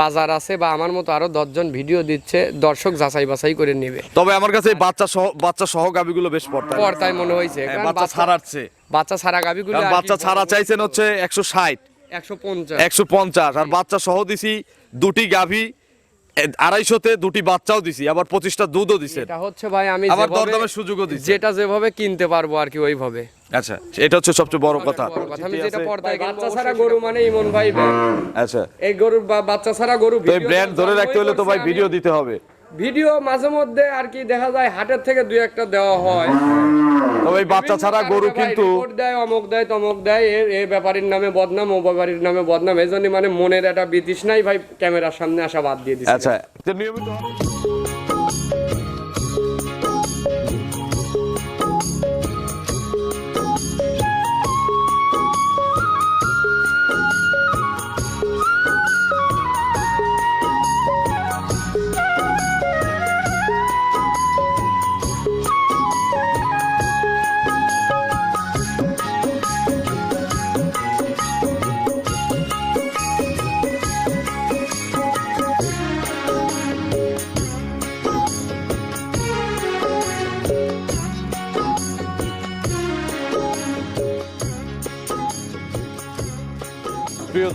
বাজার আছে বা আমার মতো আরও দশজন ভিডিও দিচ্ছে দর্শক যাচাই বাছাই করে নেবে। তবে আমার কাছে বাচ্চা সহ বাচ্চা সহ গাবিগুলো বেশ পড়তায় পর্দায় মনে হয়েছে হ্যাঁ, বাচ্চা ছাড়াচ্ছে। বাচ্চা ছাড়া গাবিগুলো বাচ্চা ছাড়া চাইছেন হচ্ছে একশো ষাট। একশো পঞ্চাশ। একশো পঞ্চাশ। আর বাচ্চা সহ দিছি দুটি গাভি। আড়াইশোতে দুটি বাচ্চাও দিছি আবার পঁচিশটা দুধও দিছেন এটা হচ্ছে ভাই আমি আবার দরদামের সুযোগও দিচ্ছে। যেটা যেভাবে কিনতে পারব আর কি ওইভাবে। আচ্ছা এটা হচ্ছে সবচেয়ে বড় কথা। আমি যেটা পর্দায় বাচ্চা ছাড়া গরু মানে ইমন ভাই আচ্ছা। এই গরু বা- বাচ্চা ছাড়া গরু তো ব্র্যান্ড ধরে রাখতে হলে তো ভাই ভিডিও দিতে হবে। ভিডিও মাঝে মধ্যে আর কি দেখা যায় হাটের থেকে দুই একটা দেওয়া হয়। তবে বাচ্চা ছাড়া গরু কিন্তু দেয় অমুক দেয় তমক দেয় এ এ ব্যাপারীর নামে বদনাম ও ব্যাপারীর নামে বদনাম এই জন্য মানে মনের একটা বিতৃষ্ণাই ভাই ক্যামেরার সামনে আসা বাদ দিয়ে দিচ্ছে। আচ্ছা তো নিয়মিত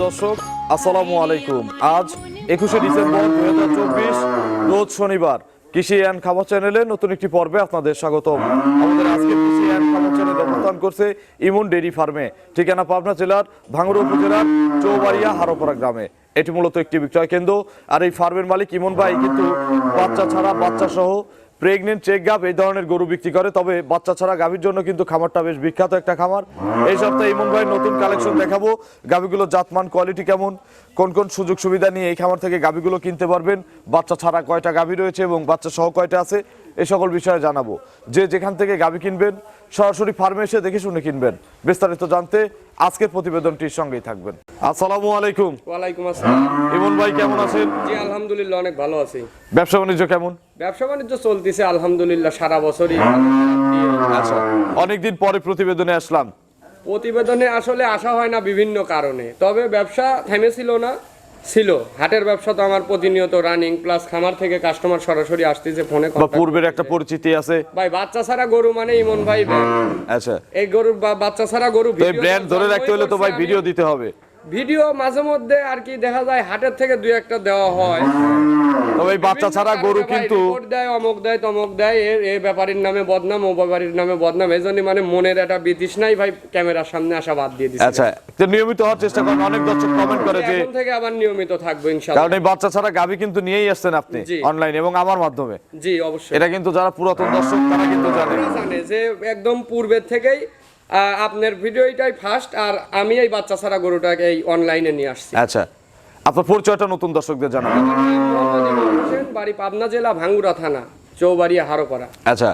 দর্শক, আসসালামু আলাইকুম। আজ একুশে ডিসেম্বর দুই হাজার চব্বিশ, রোজ শনিবার কৃষি অ্যান্ড খামার চ্যানেলে নতুন একটি পর্বে আপনাদের স্বাগতম। আমাদের আজকে কৃষি অ্যান্ড খামার চ্যানেল অবস্থান করছে ইমন ডেরি ফার্মে, ঠিকানা পাবনা জেলার ভাঙড়া উপজেলার চৌবাড়িয়া হারোপাড়া গ্রামে। এটি মূলত একটি বিক্রয় কেন্দ্র, আর এই ফার্মের মালিক ইমন ভাই, কিন্তু বাচ্চা ছাড়া বাচ্চা সহ প্রেগনেন্ট চেক গাভ এই ধরনের গরু বিক্রি করে। তবে বাচ্চা ছাড়া গাভীর জন্য কিন্তু খামারটা বেশ বিখ্যাত একটা খামার। এই সপ্তাহে ইমন ভাইয়ের নতুন কালেকশন দেখাবো। গাভীগুলো জাতমান কোয়ালিটি কেমন? কোন কোন সুযোগ সুবিধা নিয়ে এই খামার থেকে গাভীগুলো কিনতে পারবেন? বাচ্চা ছাড়া কয়টা গাভী রয়েছে এবং বাচ্চা সহ কয়টা আছে? এই সকল বিষয়ে জানাব। যে যেখান থেকে গাভী কিনবেন সরাসরি ফার্মে এসে দেখে শুনে কিনবেন। বিস্তারিত জানতে আজকের প্রতিবেদনটির সঙ্গেই থাকবেন। আসসালামু আলাইকুম। ওয়ালাইকুম আসসালাম। ইমন ভাই কেমন আছেন? জি আলহামদুলিল্লাহ অনেক ভালো আছি। ব্যবসা বাণিজ্য কেমন? ব্যবসা বাণিজ্য চলতেছে আলহামদুলিল্লাহ সারা বছরই। আচ্ছা। অনেকদিন পরে প্রতিবেদনে আসলাম। প্রতিবেদনে আসলে আসা হয় না বিভিন্ন কারণে। তবে ব্যবসা থেমেছিল না। ছিল। হাটের ব্যবসা তো আমার প্রতিনিয়ত রানিং প্লাস খামার থেকে কাস্টমার সরাসরি আসতেছে ফোনে বা পূর্বের একটা পরিচিতি আছে। ভাই বাচ্চা ছাড়া গরু মানে ইমন ভাই আচ্ছা। এই গরু বা- বাচ্চা ছাড়া গরু তো এই ভিডিও ব্র্যান্ড ধরে রাখতে হলে তো ভাই ভিডিও দিতে হবে। ভিডিও মাঝে মধ্যে আর কি দেখা যায় হাটের থেকে দুই একটা দেওয়া হয়। তবে বাচ্চা ছাড়া গরু কিন্তু দেয় অমুক দেয় তমুক দেয় এ এ ব্যাপারীর নামে বদনাম ও ব্যাপারীর নামে বদনাম এই জন্য মানে মনের একটা বিতৃষ্ণাই ভাই ক্যামেরার সামনে আসা বাদ দিয়ে দিচ্ছে আচ্ছা তো নিয়মিত হওয়ার চেষ্টা করেন অনেক দর্শক কমেন্ট করে যে এখন থেকে আবার নিয়মিত থাকব ইনশাআল্লাহ কারণ এই বাচ্চা ছাড়া গাভী কিন্তু নিয়েই আসছেন আপনি। অনলাইন এবং আমার মাধ্যমে। জি অবশ্যই। এটা কিন্তু যারা পুরাতন দর্শক তারা কিন্তু জানে। জানে যে একদম পূর্বের থেকেই আপনার ভিডিওটাই ফার্স্ট আর আমি এই বাচ্চা ছাড়া গরুটাকে এই অনলাইনে নিয়ে আসছি। আচ্ছা আপনার পরিচয়টা নতুন দর্শকদের জানাবেন। বাড়ি পাবনা জেলা ভাঙ্গুরা থানা চৌবাড়িয়া হারোপাড়া। আচ্ছা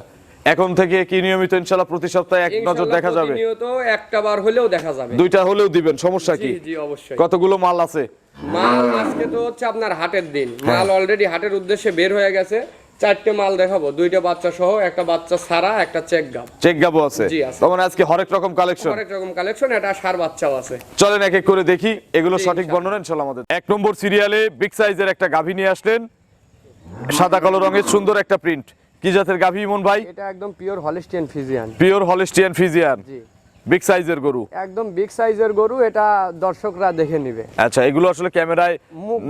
এখন থেকে কি নিয়মিত ইনশাআল্লাহ প্রতি সপ্তাহে এক নজর দেখা যাবে? নিয়মিত একটা বার হলেও দেখা যাবে। দুইটা হলেও দিবেন সমস্যা কি? জি অবশ্যই। কতগুলো মাল আছে? মাল আজকে তো হচ্ছে আপনার হাটের দিন। হ্যাঁ। মাল অলরেডি হাটের উদ্দেশ্যে বের হয়ে গেছে। চারটে মাল দেখাবো দুইটা বাচ্চা সহ একটা বাচ্চা সারা একটা চেক গাব। চেক গাবো আছে? তখন আজকে হরেক রকম কালেকশন অনেক রকম কালেকশন এটা সার বাচ্চাও আছে। চলেন এক এক করে দেখি এগুলো সঠিক বর্ণনা? ইনশাল্লাহ আমাদের। এক নম্বর সিরিয়ালে বিগ সাইজের একটা গাভী নিয়ে আসলেন। সাদা কালো রঙের সুন্দর একটা প্রিন্ট কি জাতের গাভী ইমন ভাই? এটা একদম pure Holstein Friesian pure Holstein Friesian জি। বিগ সাইজের গরু। একদম বিগ সাইজের গরু এটা দর্শকরা দেখে নিবে। আচ্ছা এগুলো আসলে ক্যামেরায়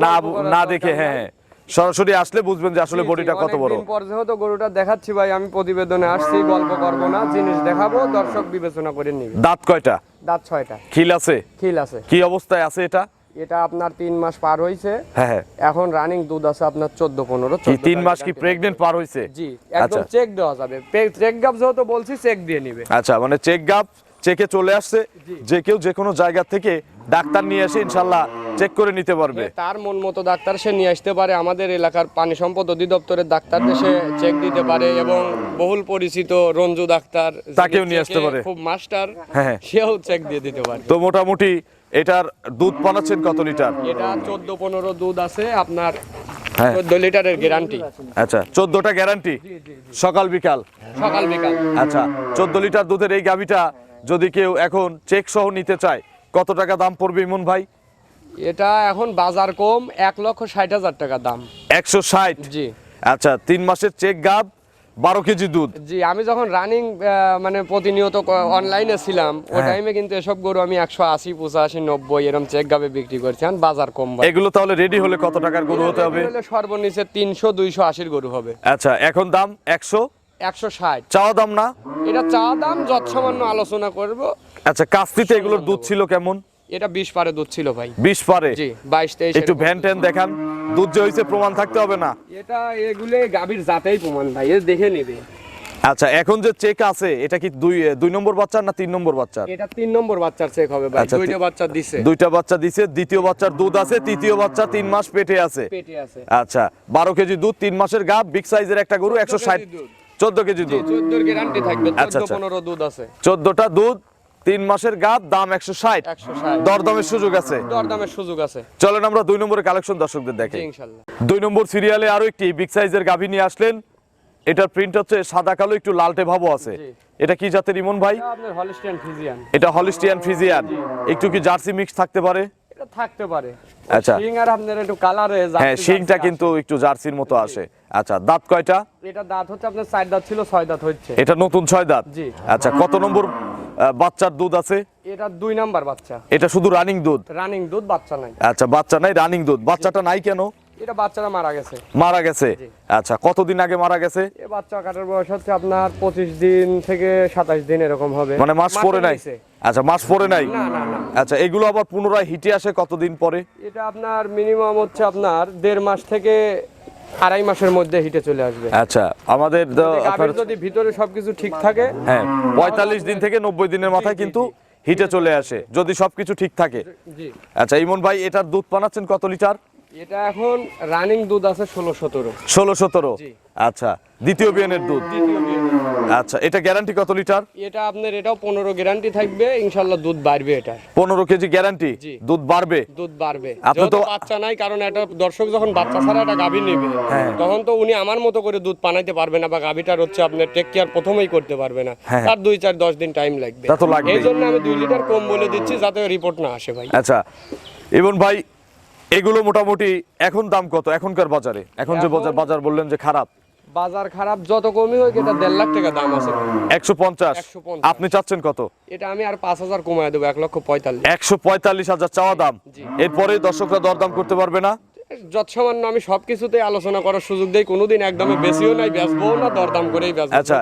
না না দেখে হ্যাঁ হ্যাঁ। সরাসরি আসলে বুঝবেন যে আসলে বডিটা কত বড়। অনেকদিন পর যেহেতু গরুটা দেখাচ্ছি ভাই আমি প্রতিবেদনে আসছি গল্প করব না জিনিস দেখাবো দর্শক বিবেচনা করে নিবে। দাঁত কয়টা? দাঁত ছয়টা। খিল আছে? খিল আছে। কি অবস্থায় আছে এটা? এটা আপনার তিন মাস পার হয়েছে হ্যাঁ হ্যাঁ। এখন রানিং দুধ আছে আপনার চোদ্দ পনেরো তিন মাস কি প্রেগনেন্ট পার হইছে? জি আচ্ছা। একদম চেক দেওয়া যাবে। চেক গাপ যেহেতু বলছি চেক দিয়ে নিবে। আচ্ছা মানে চেক গাপ চেকে চলে আসছে। যে কেউ যে কোনো জায়গা থেকে ডাক্তার নিয়ে এসে ইনশাল্লাহ চেক করে নিতে পারবে। তার মন মতো ডাক্তার সে নিয়ে আসতে পারে। আমাদের এলাকার পানি সম্পদ অধিদপ্তরের ডাক্তার সে চেক দিতে পারে এবং বহুল পরিচিত রঞ্জু ডাক্তার তাকেও নিয়ে আসতে পারে। খুব মাস্টার হ্যাঁ। সেও চেক দিয়ে দিতে পারে। তো মোটামুটি এটার দুধ বানাচ্ছেন কত লিটার? এটা চোদ্দ পনেরো দুধ আছে আপনার হ্যাঁ। চোদ্দ লিটারের গ্যারান্টি আচ্ছা চোদ্দটা গ্যারান্টি সকাল বিকাল? সকাল বিকাল। আচ্ছা চোদ্দ লিটার দুধের এই গাভিটা যদি কেউ এখন চেক সহ নিতে চায় কত টাকা দাম পড়বে ইমন ভাই? এটা এখন বাজার কম এক লক্ষ ষাট হাজার টাকা দাম। একশো ষাট? জি। আচ্ছা তিন মাসের চেক গাব বারো কেজি দুধ। জি আমি যখন রানিং মানে প্রতিনিয়ত অনলাইনে ছিলাম ওই হ্যাঁ। টাইমে কিন্তু এসব গরু আমি একশো আশি পঁচাশি নব্বই এরকম চেক গাবে বিক্রি করছি। এখন বাজার কম এগুলো তাহলে রেডি হলে কত টাকার গরু হতে হবে? সর্বনিচে তিনশো দুইশো আশির গরু হবে। আচ্ছা এখন দাম একশো? একশো ষাট। চাওয়া দাম না? এটা চা দাম যত সামান্য আলোচনা করব। আচ্ছা কাস্তিতে এগুলোর দুধ ছিল কেমন? এটা বিশ পারে দুধ ছিল ভাই। বিশ পারে? জি বাইশ তেইশ একটু ভ্যান ট্যান দেখান দুধ যে হয়েছে প্রমাণ থাকতে হবে না। এটা এগুলো গাভীর জাতেই প্রমাণ ভাই এ দেখে নেবে। আচ্ছা এখন যে চেক আছে এটা কি দুই দুই নম্বর বাচ্চার না তিন নম্বর বাচ্চার? এটা তিন নম্বর বাচ্চার চেক হবে ভাই আচ্ছা, দুইটা বাচ্চা দিছে। দুইটা বাচ্চা দিছে দ্বিতীয় বাচ্চার দুধ আছে তৃতীয় বাচ্চা তিন মাস পেটে আছে। পেটে আছে। আচ্ছা বারো কেজি দুধ তিন মাসের গাব বিগ সাইজের একটা গরু একশো ষাট কেজি দুধ। চোদ্দ কেজি দুধ। চোদ্দোর গ্যারান্টি থাকবে আচ্ছা, চোদ্দ আচ্ছা। পনেরো দুধ আছে। চোদ্দটা দুধ তিন মাসের গাব দাম একশো ষাট। দরদামের সুযোগ আছে। দরদামের সুযোগ আছে। চলেন আমরা দুই নম্বরের কালেকশন দর্শকদের দেখে। দুই নম্বর সিরিয়ালে আরও একটি বিগ সাইজের গাভী নিয়ে আসলেন। এটার প্রিন্ট হচ্ছে সাদা কালো একটু লালটে ভাবও আছে। এটা কি জাতের ইমন ভাই? এটা হলিস্টিয়ান ফিজিয়ান। একটু কি জার্সি মিক্স থাকতে পারে? এটা থাকতে পারে। আচ্ছা। শিং আর আপনার একটু কালারে হ্যাঁ শিংটা কিন্তু একটু জার্সির মতো আসে। আচ্ছা দাঁত কয়টা? এটা দাঁত হচ্ছে আপনার চার দাঁত ছিল ছয় দাঁত হচ্ছে। এটা নতুন ছয় দাঁত? জি। আচ্ছা কত নম্বর বাচ্চার দুধ আছে? এটা দুই নাম্বার বাচ্চা। এটা শুধু রানিং দুধ? রানিং দুধ বাচ্চা নাই। আচ্ছা বাচ্চা নাই রানিং দুধ। বাচ্চাটা নাই কেন? এটা বাচ্চারা মারা গেছে। মারা গেছে? আচ্ছা কতদিন আগে মারা গেছে? এ বাচ্চা কাটার বয়স হচ্ছে আপনার পঁচিশ দিন থেকে সাতাশ দিন এরকম হবে। মানে মাস পরে নাই? আচ্ছা মাস পরে নাই? না না না। আচ্ছা এগুলো আবার পুনরায় হিটে আসে কতদিন পরে? এটা আপনার মিনিমাম হচ্ছে আপনার দেড় মাস থেকে আড়াই মাসের মধ্যে হিটে চলে আসবে। আচ্ছা আমাদের তো যদি ভিতরে সবকিছু ঠিক থাকে হ্যাঁ পঁয়তাল্লিশ দিন থেকে নব্বই দিনের মাথায় কিন্তু হিটে চলে আসে যদি সবকিছু ঠিক থাকে। জি। আচ্ছা ইমন ভাই এটার দুধ বানাচ্ছেন কত লিটার? এটা এখন রানিং দুধ আছে ষোলো সতেরো। ষোলো সতেরো? আচ্ছা দ্বিতীয় বিয়ানের দুধ? আচ্ছা এটা গ্যারান্টি কত লিটার? এটা আপনার এটাও পনেরো গ্যারান্টি থাকবে ইনশাল্লাহ দুধ বাড়বে এটা পনেরো কেজি গ্যারান্টি দুধ বাড়বে? দুধ বাড়বে। আপনি তো- বাচ্চা নাই কারণ একটা দর্শক যখন বাচ্চা ছাড়া একটা গাভী নেবে হ্যাঁ। তখন তো উনি আমার মতো করে দুধ পানাইতে পারবে না বা গাভীটার হচ্ছে আপনার টেক কেয়ার প্রথমেই করতে পারবে না। হ্যাঁ। তার দুই চার দশ দিন টাইম লাগবে। এই জন্য আমি দুই লিটার কম বলে দিচ্ছি যাতে রিপোর্ট না আসে ভাই। আচ্ছা ইমন ভাই এগুলো মোটামুটি এখন দাম কত? এখনকার বাজারে। এখন যে বাজার বাজার বললেন যে খারাপ। বাজার খারাপ যত কমই হোক এটা দেড় লাখ টাকা দাম আছে। একশো পঞ্চাশ। 150 আপনি চাচ্ছেন কত? এটা আমি আর পাঁচ হাজার কমায় দেবো এক লক্ষ পঁয়তাল্লিশ। একশো পঁয়তাল্লিশ হাজার চাওয়া দাম। এরপরে দর্শকরা দরদাম করতে পারবে না? যত সামান্য আমি সবকিছুতেই আলোচনা করার সুযোগ দেই কোনোদিন একদমই বেশিও নাই বেচবো না দরদাম করেই বেচবো আচ্ছা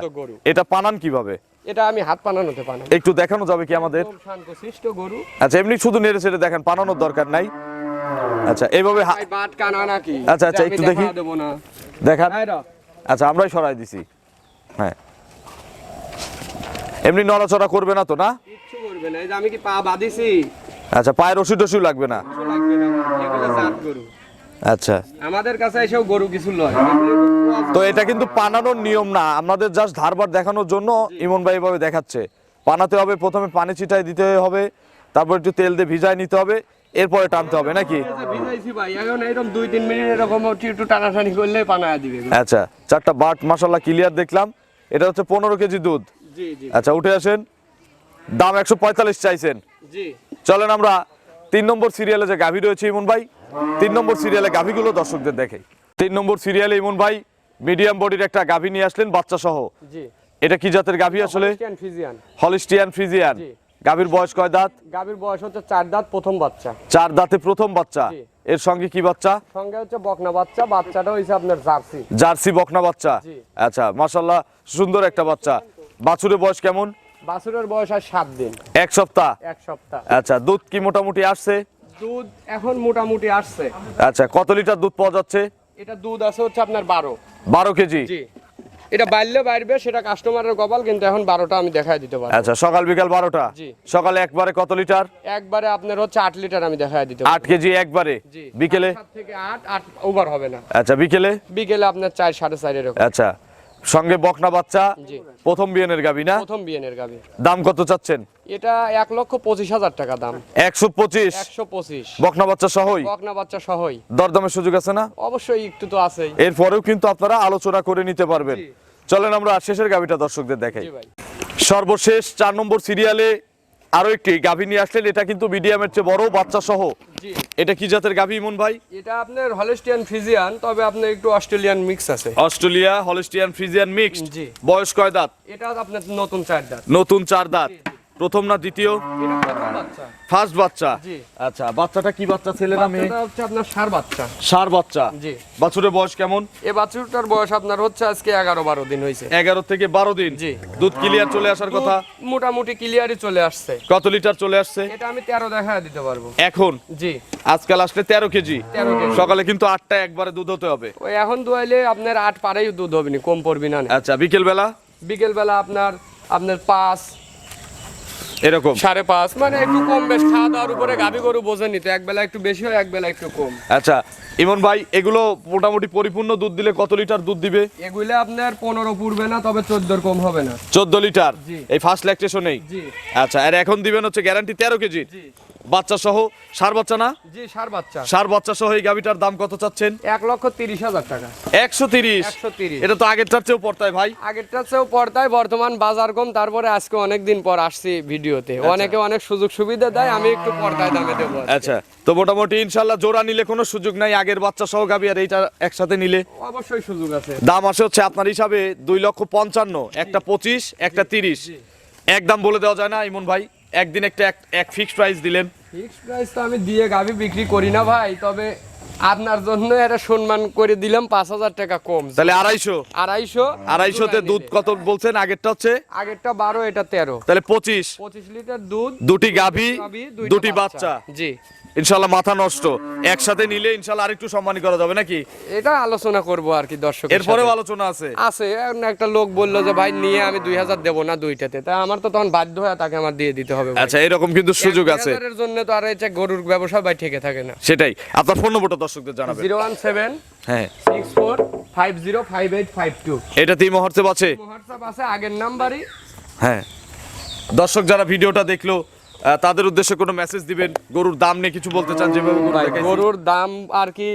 এটা পানান কীভাবে? এটা আমি হাত পানানোতে পানা একটু দেখানো যাবে কি আমাদের? শান্ত গরু। আচ্ছা এমনি শুধু নেড়ে ছেড়ে দেখেন পানানোর দরকার নাই। আচ্ছা এইভাবে আচ্ছা, আচ্ছা, একটু দেখি। দেখা দেখান আচ্ছা আমরাই সরাই দিছি। হ্যাঁ। এমনি নড়াচড়া করবে না তো না? করবে না। এই যে আমি কি পা বাঁধিছি? আচ্ছা পায়ের ওষুধ টষুধ লাগবে না? আচ্ছা। আমাদের কাছে এসেও গরু কিছু লয়। তো এটা কিন্তু পানানোর নিয়ম না। আমাদের জাস্ট ধারবার দেখানোর জন্য ইমন ভাই এভাবে দেখাচ্ছে। পানাতে হবে প্রথমে পানি ছিটাই দিতে হবে তারপর একটু তেল দিয়ে ভিজায় নিতে হবে। এরপরে টানতে হবে নাকি? আচ্ছা চারটা বাট মশলা ক্লিয়ার দেখলাম। এটা হচ্ছে পনেরো কেজি দুধ। আচ্ছা উঠে আসেন। দাম একশো পঁয়তাল্লিশ চাইছেন। চলেন আমরা তিন নম্বর সিরিয়ালে যে গাভী রয়েছে ইমন ভাই। তিন নম্বর সিরিয়ালে গাভীগুলো দর্শকদের দেখে তিন নম্বর সিরিয়ালে ইমন ভাই মিডিয়াম বডির একটা গাভী নিয়ে আসলেন বাচ্চা সহ এটা কি জাতের গাভী আসলে? Holstein Friesian. গাভীর বয়স কয় দাঁত? গাভীর বয়স হচ্ছে চার দাঁত প্রথম বাচ্চা। চার দাঁতে প্রথম বাচ্চা। এর সঙ্গে কি বাচ্চা? সঙ্গে হচ্ছে বকনা বাচ্চা বাচ্চাটা হয়েছে আপনার জার্সি। জার্সি বকনা বাচ্চা। আচ্ছা মাশাল্লাহ সুন্দর একটা বাচ্চা। বাছুরের বয়স কেমন? বাছুরের বয়স আর সাত দিন। এক সপ্তাহ? এক সপ্তাহ। আচ্ছা দুধ কি মোটামুটি আসছে? দুধ এখন মোটামুটি আসছে। আচ্ছা কত লিটার দুধ পাওয়া যাচ্ছে? এটা দুধ আছে হচ্ছে আপনার বারো। বারো কেজি? জি। এটা বাড়লে বাড়বে সেটা কাস্টমারের কপাল কিন্তু এখন বারোটা আমি দেখাই দিতে পারব। আচ্ছা সকাল বিকাল বারোটা। সকালে একবারে কত লিটার? একবারে আপনার হচ্ছে আট লিটার আমি দেখাই দিতে আট কেজি একবারে? বিকেলে? থেকে আট আট ওভার হবে না। আচ্ছা বিকেলে? বিকেলে আপনার চার সাড়ে চার এরকম আচ্ছা। সঙ্গে বকনা বাচ্চা প্রথম বিয়ানের গাবি না? প্রথম বিয়েনের গাবি। দাম কত চাচ্ছেন? এটা এক লক্ষ পঁচিশ হাজার টাকা দাম। একশো পঁচিশ? একশো পঁচিশ। বকনা বাচ্চা সহই? বকনা বাচ্চা সহই। দরদামের সুযোগ আছে না? অবশ্যই একটু তো আছে এরপরেও কিন্তু আপনারা আলোচনা করে নিতে পারবেন। চলেন আমরা শেষের গাবিটা দর্শকদের দেখাই। ভাই। সর্বশেষ চার নম্বর সিরিয়ালে আরও একটি গাভী নিয়ে আসলেন এটা কিন্তু মিডিয়ামের চেয়ে বড় বাচ্চা সহ এটা কি জাতের গাভী ইমন ভাই? এটা আপনার হলিস্টিয়ান ফ্রিজিয়ান তবে আপনার একটু অস্ট্রেলিয়ান মিক্স আছে। অস্ট্রেলিয়া হলিস্টিয়ান ফ্রিজিয়ান মিক্স জি। বয়স কয় দাঁত? এটা আপনার নতুন চার দাঁত। নতুন চার দাঁত। প্রথম না দ্বিতীয়? ফার্স্ট বাচ্চা। আচ্ছা বাচ্চাটা কি বাচ্চা ছেলে না মেয়ে? হচ্ছে আপনার সার বাচ্চা। সার বাচ্চা। জি। বাছুরের বয়স কেমন? এ বাছুরটার বয়স আপনার হচ্ছে আজকে এগারো বারো দিন হয়েছে। এগারো থেকে বারো দিন। জি। দুধ ক্লিয়ার চলে আসার কথা? মোটামুটি ক্লিয়ারই চলে আসছে। কত লিটার চলে আসছে? এটা আমি তেরো দেখা দিতে পারব। এখন? জি। আজকাল আসলে তেরো কেজি। তেরো কেজি। সকালে কিন্তু আটটা একবারে দুধ হতে হবে। ওই এখন দুয়াইলে আপনার আট পারেই দুধ হবে না কম পড়বি না আচ্ছা বিকেল বেলা বিকেল বেলা আপনার আপনার পাঁচ এরকম? সাড়ে পাঁচ। মানে একটু কম বেশ খাওয়া দাওয়ার উপরে গাভি গরু বোঝেনি তো এক বেলা একটু বেশি হয় এক বেলা একটু কম। আচ্ছা ইমন ভাই এগুলো মোটামুটি পরিপূর্ণ দুধ দিলে কত লিটার দুধ দিবে? এগুলো আপনার পনেরো পূর্বে না তবে চোদ্দোর কম হবে না। চোদ্দ লিটার? এই ফার্স্ট ল্যাকটেশনেই জি। আচ্ছা আর এখন দিবেন হচ্ছে গ্যারান্টি তেরো কেজি? জি। বাচ্চা সহ সার বাচ্চা না? জি সার বাচ্চা। সার বাচ্চা সহ এই গাভিটার দাম কত চাচ্ছেন? এক লক্ষ তিরিশ হাজার টাকা। একশো তিরিশ। এটা তো আগেরটার চেয়েও পড়তায় ভাই। আগেরটা চেয়েও পর্দায় বর্তমান বাজার কম তারপরে আজকে অনেক দিন পর আসছি ভিডিওতে। অনেকে অনেক সুযোগ সুবিধা দেয় আমি একটু পর্দায় দামে দেবো আচ্ছা তো মোটামুটি ইনশাল্লাহ জোড়া নিলে কোনো সুযোগ নাই আগের বাচ্চা সহ গাভি আর এইটা একসাথে নিলে। অবশ্যই সুযোগ আছে। দাম আসে হচ্ছে আপনার হিসাবে দুই লক্ষ পঞ্চান্ন একটা পঁচিশ একটা তিরিশ। এক দাম বলে দেওয়া যায় না ইমন ভাই? একদিন একটা এক- ফিক্সড প্রাইস দিলেন। ফিক্সড প্রাইস তো আমি দিয়ে গাভি বিক্রি করি না ভাই, তবে আপনার জন্য এটা সম্মান করে দিলাম পাঁচ হাজার টাকা কম। তাহলে আড়াইশো। আড়াইশো। আড়াইশোতে দুধ কত বলছেন? আগেরটা হচ্ছে? আগেরটা বারো এটা তেরো। তাহলে পঁচিশ। পঁচিশ লিটার দুধ দুটি গাভি দুটি বাচ্চা। জি। ইনশাল্লাহ মাথা নষ্ট। একসাথে নিলে ইনশাল্লাহ আরেকটু সম্মানী করা যাবে নাকি? এটা আলোচনা করব আর কি দর্শক এরপরেও আলোচনা আছে। আছে। একটা লোক বলল যে ভাই নিয়ে আমি দুই হাজার দেবো না দুইটাতে। তা আমার তো তখন বাধ্য হয়ে তাকে আমার দিয়ে দিতে হবে আচ্ছা এরকম কিন্তু সুযোগ আছে। এর জন্য তো আর এটা গরুর ব্যবসা ভাই ঠেকে থাকে না। সেটাই। আপনার ফোন নম্বরটা দর্শকদের জানাবেন। জিরো ওয়ান সেভেন হ্যাঁ। Six four five zero five eight five two. এটাতেই মহর্তে আছে। হোয়াটসঅ্যাপ আছে আগের নাম্বারই। হ্যাঁ। দর্শক যারা ভিডিওটা দেখল তাদের উদ্দেশ্যে কোনো মেসেজ দিবেন? গরুর দাম নিয়ে কিছু বলতে চান যেভাবে। গরুর দাম আর কি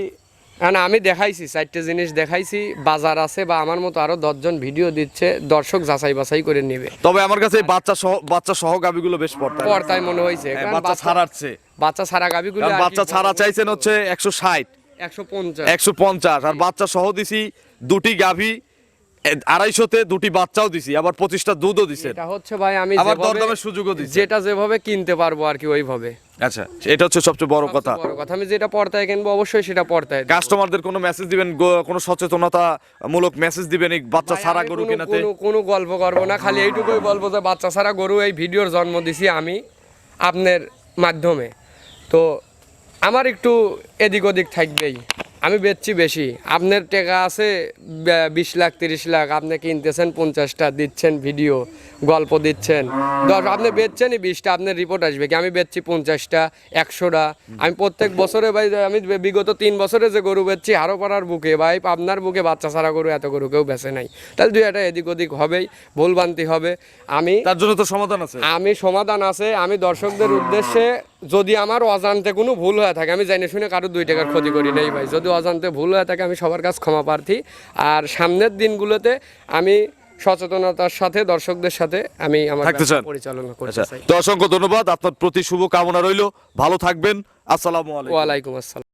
কারণ আমি দেখাইছি চারটে জিনিস দেখাইছি বাজার আছে বা আমার মতো আরও দশজন ভিডিও দিচ্ছে দর্শক যাচাই বাছাই করে নেবে। তবে আমার কাছে বাচ্চা সহ বাচ্চা সহ গাবিগুলো বেশ পড়তায় পর্তায় মনে হয়েছে হ্যাঁ, বাচ্চা ছাড়াচ্ছে। বাচ্চা ছাড়া কারণ বাচ্চা ছাড়া চাইছেন হচ্ছে একশো ষাট। একশো পঞ্চাশ। আর বাচ্চা সহ দিছি দুটি গাভি আড়াইশোতে দুটি বাচ্চাও দিছি আবার পঁচিশটা দুধও দিছেন। এটা হচ্ছে ভাই আমি আবার দরদামের সুযোগও দিচ্ছে যেটা যেভাবে কিনতে পারব আর কি ওইভাবে। আচ্ছা এটা হচ্ছে সবচেয়ে বড় কথা। বড় কথা। আমি যেটা পর্তায় কিনবো অবশ্যই সেটা পর্তায় দেব। কাস্টমারদের কোনো মেসেজ দিবেন কোনো সচেতনতা মূলক মেসেজ দিবেন এই বাচ্চা ছাড়া গরু কোনো- কেনাতে? কোনো- কোনো গল্প করব না খালি এইটুকুই বলব যে বাচ্চা ছাড়া গরু এই ভিডিওর জন্ম দিছি আমি আপনার মাধ্যমে। তো আমার একটু এদিক ওদিক থাকবেই। আমি বেচছি বেশি। আপনার টাকা আছে বিশ লাখ তিরিশ লাখ আপনি কিনতেছেন পঞ্চাশটা দিচ্ছেন ভিডিও গল্প দিচ্ছেন। দশ আপনি বেচছেনই বিশটা আপনার রিপোর্ট আসবে কি? আমি বেচছি পঞ্চাশটা একশোটা। আমি প্রত্যেক বছরে ভাই আমি বিগত তিন বছরে যে গরু বেচছি হারো পাড়ার বুকে ভাই আপনার বুকে বাচ্চা ছাড়া গরু এত গরু কেউ বেছে নাই। তাহলে দুই একটা এদিক ওদিক হবেই ভুলবান্তি হবে। আমি তার জন্য তো সমাধান আছে। আমি সমাধান আছে। আমি দর্শকদের উদ্দেশ্যে যদি আমার অজান্তে কোনো ভুল হয়ে থাকে আমি জানি শুনে কারও দুই টাকার ক্ষতি করি নাই ভাই। যদি অজান্তে ভুল হয়ে থাকে আমি সবার কাছে ক্ষমা প্রার্থী। আর সামনের দিনগুলোতে আমি সচেতনতার সাথে দর্শকদের সাথে আমি আমার? পরিচালনা করতে আচ্ছা। চাই। তো অসংখ্য ধন্যবাদ। আপনার প্রতি শুভ কামনা রইল। ভালো থাকবেন। আসসালামু আলাইকুম। ওয়ালাইকুম আসসালাম।